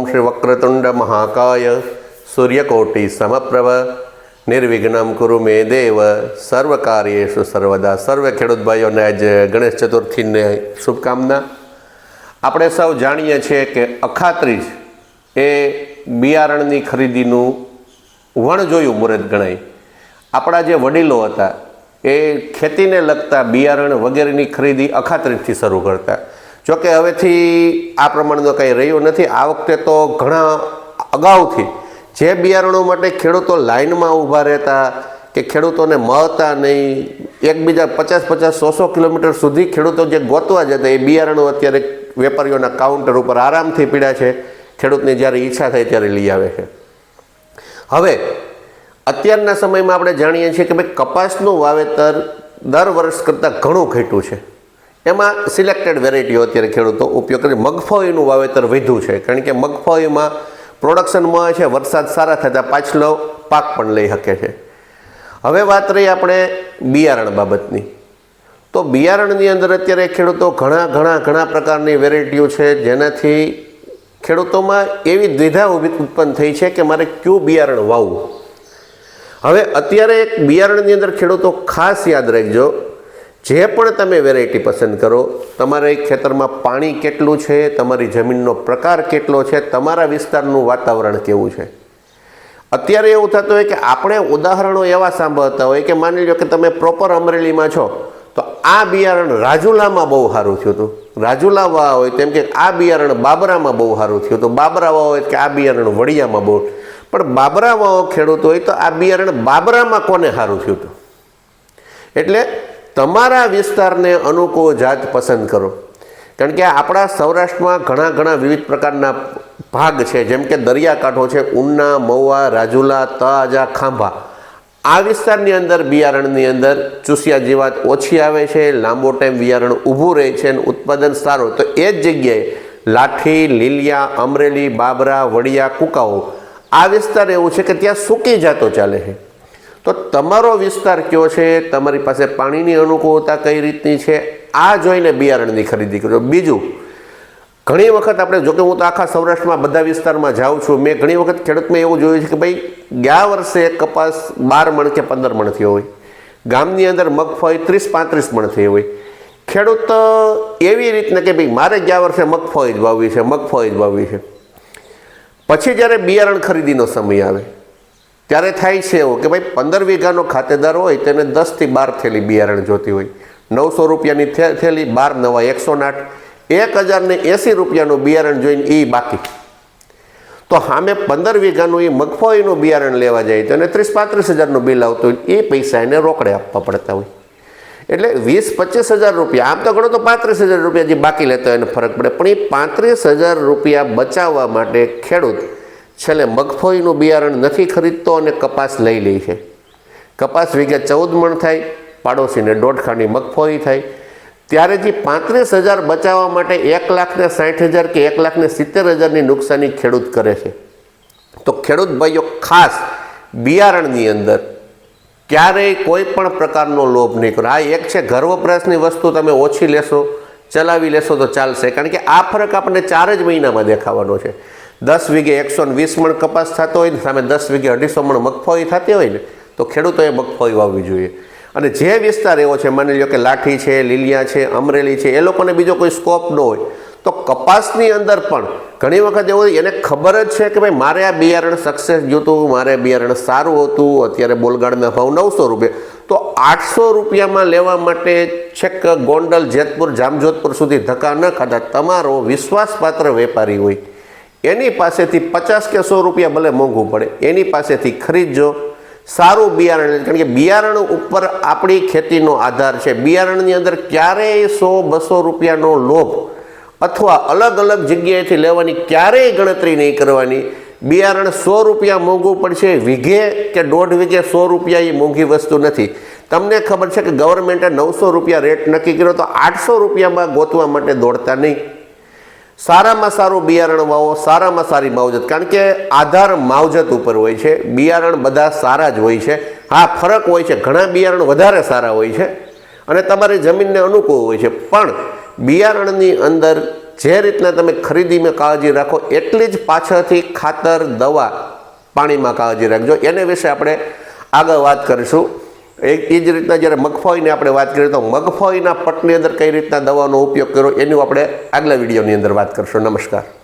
ઓમ વક્રતુંડ મહાકાય સૂર્યકોટિ સમપ્રભ નિર્વિઘ્નમ કુરુ મે દેવ સર્વ સર્વદા સર્વે ખેડૂત ભાઈઓને આજે ગણેશ ચતુર્થીને શુભકામના આપણે સૌ જાણીએ છીએ કે અખાત્રીજ એ બિયારણની ખરીદીનું વણજોયું મુહૂર્ત ગણાય. આપણા જે વડીલો હતા, એ ખેતીને લગતા બિયારણ વગેરેની ખરીદી અખાત્રીજથી શરૂ કરતા. જોકે હવેથી આ પ્રમાણનો કંઈ રહ્યું નથી. આ વખતે તો ઘણા અગાઉથી જે બિયારણો માટે ખેડૂતો લાઇનમાં ઊભા રહેતા કે ખેડૂતોને મળતા નહીં, એકબીજા પચાસ પચાસ સો સો કિલોમીટર સુધી ખેડૂતો જે ગોતવા જતા એ બિયારણો અત્યારે વેપારીઓના કાઉન્ટર ઉપર આરામથી પીડ્યા છે. ખેડૂતને જ્યારે ઈચ્છા થાય ત્યારે લઈ આવે છે. હવે અત્યારના સમયમાં આપણે જાણીએ છીએ કે ભાઈ કપાસનું વાવેતર દર વર્ષ કરતાં ઘણું ઘટ્યું છે. એમાં સિલેક્ટેડ વેરાયટીઓ અત્યારે ખેડૂતો ઉપયોગ કરે. મગફળીનું વાવેતર વધ્યું છે. કારણ કે મગફળીમાં પ્રોડક્શન મળે છે, વરસાદ સારા થતાં પાછલો પાક પણ લઈ શકે છે. હવે વાત રહી આપણે બિયારણ બાબતની. તો બિયારણની અંદર અત્યારે ખેડૂતો ઘણા ઘણા ઘણા પ્રકારની વેરાયટીઓ છે, જેનાથી ખેડૂતોમાં એવી દ્વિધા ઉત્પન્ન થઈ છે કે મારે કયું બિયારણ વાવવું. હવે અત્યારે એક બિયારણની અંદર ખેડૂતો ખાસ યાદ રાખજો. જે પણ તમે વેરાયટી પસંદ કરો, તમારા ખેતરમાં પાણી કેટલું છે, તમારી જમીનનો પ્રકાર કેટલો છે, તમારા વિસ્તારનું વાતાવરણ કેવું છે. અત્યારે એવું થતું હોય કે આપણે ઉદાહરણો એવા સાંભળતા હોય કે માની લો કે તમે પ્રોપર અમરેલીમાં છો, તો આ બિયારણ રાજુલામાં બહુ સારું થયું હતું. રાજુલા વાવા હોય તેમ કે આ બિયારણ બાબરામાં બહુ સારું થયું હતું. બાબરા વાવા હોય કે આ બિયારણ વડિયામાં બહુ. પણ બાબરા વાવો ખેડૂત હોય તો આ બિયારણ બાબરામાં કોને સારું થયું હતું? એટલે તમારા વિસ્તારને અનુકૂળ જાત પસંદ કરો. કારણ કે આપણા સૌરાષ્ટ્રમાં ઘણા ઘણા વિવિધ પ્રકારના ભાગ છે. જેમ કે દરિયાકાંઠો છે, ઉના, મહુવા, રાજુલા, તળાજા, ખાંભા. આ વિસ્તારની અંદર બિયારણની અંદર ચૂસિયા જીવાત ઓછી આવે છે, લાંબો ટાઈમ બિયારણ ઊભું રહે છે અને ઉત્પાદન સારું. તો એ જ જગ્યાએ લાઠી, લીલિયા, અમરેલી, બાબરા, વડિયા, કુકાઓ. આ વિસ્તાર એવું છે કે ત્યાં સૂકી જાતો ચાલે છે. તો તમારો વિસ્તાર કયો છે? તમારી પાસે પાણીની અનુકૂળતા કઈ રીતની છે? આ જોઈને બિયારણની ખરીદી કરજો. બીજું, ઘણી વખત આપણે જોકે હું તો આખા સૌરાષ્ટ્રમાં બધા વિસ્તારમાં જાઉં છું, મેં ઘણી વખત ખેડૂતમાં એવું જોયું છે કે ભાઈ, ગયા વર્ષે કપાસ બાર મણ કે પંદર મણ થયો હોય. ગામની અંદર મગફળી ત્રીસ પાંત્રીસ મણ થઈ હોય. ખેડૂત એવી રીતના કે ભાઈ, મારે ગયા વર્ષે મગફળી જ વાવવી છે, મગફળી જ વાવવી છે. પછી જ્યારે બિયારણ ખરીદીનો સમય આવે ત્યારે થાય છે એવું કે ભાઈ પંદર વીઘાનો ખાતેદાર હોય તેને દસથી બાર થેલી બિયારણ જોતી હોય. નવસો રૂપિયાની થેલી, બાર નવા એકસો આઠ એક હજારને એંસી રૂપિયાનું બિયારણ જોઈને એ બાકી. તો સામે પંદર વીઘાનું એ મગફળીનું બિયારણ લેવા જાય તો એને ત્રીસ પાંત્રીસ હજારનું બિલ આવતું હોય એ પૈસા એને રોકડે આપવા પડતા હોય. એટલે વીસ પચીસ હજાર રૂપિયા, આમ તો ઘણો તો પાંત્રીસ હજાર રૂપિયા જે બાકી લેતો એને ફરક પડે, પણ એ પાંત્રીસ હજાર રૂપિયા બચાવવા માટે ખેડૂત છેલ્લે મગફળીનું બિયારણ નથી ખરીદતો અને કપાસ લઈ લે છે. કપાસ વીઘે ચૌદ મણ થાય, પાડોશીને દોઢ ખાંડી મગફળી થાય. ત્યારે જે પાંત્રીસ હજાર બચાવવા માટે એક લાખને સાઠ હજાર કે એક લાખને સિત્તેર હજારની નુકસાની ખેડૂત કરે છે. તો ખેડૂત ભાઈઓ, ખાસ બિયારણની અંદર ક્યારેય કોઈ પણ પ્રકારનો લોભ નહીં કરો. આ એક છે ઘર વપરાશની વસ્તુ તમે ઓછી લેશો, ચલાવી લેશો તો ચાલશે. કારણ કે આ ફરક આપણને ચાર જ મહિનામાં દેખાવાનો છે. દસ વીઘે એકસો વીસ મણ કપાસ થતો હોય ને સામે દસ વીઘે અઢીસો મણ મગફળી થતી હોય ને, તો ખેડૂતોએ મગફળી વાવવી જોઈએ. અને જે વિસ્તાર એવો છે, માની લો કે લાઠી છે, લીલિયા છે, અમરેલી છે, એ લોકોને બીજો કોઈ સ્કોપ ન હોય. તો કપાસની અંદર પણ ઘણી વખત એવું એને ખબર જ છે કે ભાઈ, મારે આ બિયારણ સક્સેસ જોતું મારે બિયારણ સારું હતું, અત્યારે બોલગાડના ભાવ નવસો રૂપિયા. તો આઠસો રૂપિયામાં લેવા માટે છેક ગોંડલ, જેતપુર, જામજોધપુર સુધી ધક્કા ન ખાતા તમારો વિશ્વાસપાત્ર વેપારી હોય. એની પાસેથી પચાસ કે સો રૂપિયા ભલે મોંઘું પડે, એની પાસેથી ખરીદજો. સારું બિયારણ. કારણ કે બિયારણ ઉપર આપણી ખેતીનો આધાર છે. બિયારણની અંદર ક્યારેય સો, બસો રૂપિયાનો લોભ અથવા અલગ અલગ જગ્યાએથી લેવાની ક્યારેય ગણતરી નહીં કરવાની. બિયારણ સો રૂપિયા મોંઘું પડશે, વીઘે કે દોઢ વીઘે સો રૂપિયા એ મોંઘી વસ્તુ નથી. તમને ખબર છે કે ગવર્મેન્ટે નવસો રૂપિયા રેટ નક્કી કર્યો તો આઠસો રૂપિયામાં ગોતવા માટે દોડતા નહીં. સારામાં સારું બિયારણ વાવો, સારામાં સારી માવજત. કારણ કે આધાર માવજત ઉપર હોય છે, બિયારણ બધા સારા જ હોય છે. હા, ફરક હોય છે, ઘણા બિયારણ વધારે સારા હોય છે અને તમારી જમીનને અનુકૂળ હોય છે. પણ બિયારણની અંદર જે રીતના તમે ખરીદીમાં કાળજી રાખો, એટલી જ પાછળથી ખાતર, દવા પાણીમાં કાળજી રાખજો. એને વિશે આપણે આગળ વાત કરીશું. એ જ રીતના જ્યારે મગફળીની આપણે વાત કરીએ તો મગફળીના પટની અંદર કઈ રીતના દવાનો ઉપયોગ કર્યો એનું આપણે આગલા વિડીયોની અંદર વાત કરીશું. નમસ્કાર.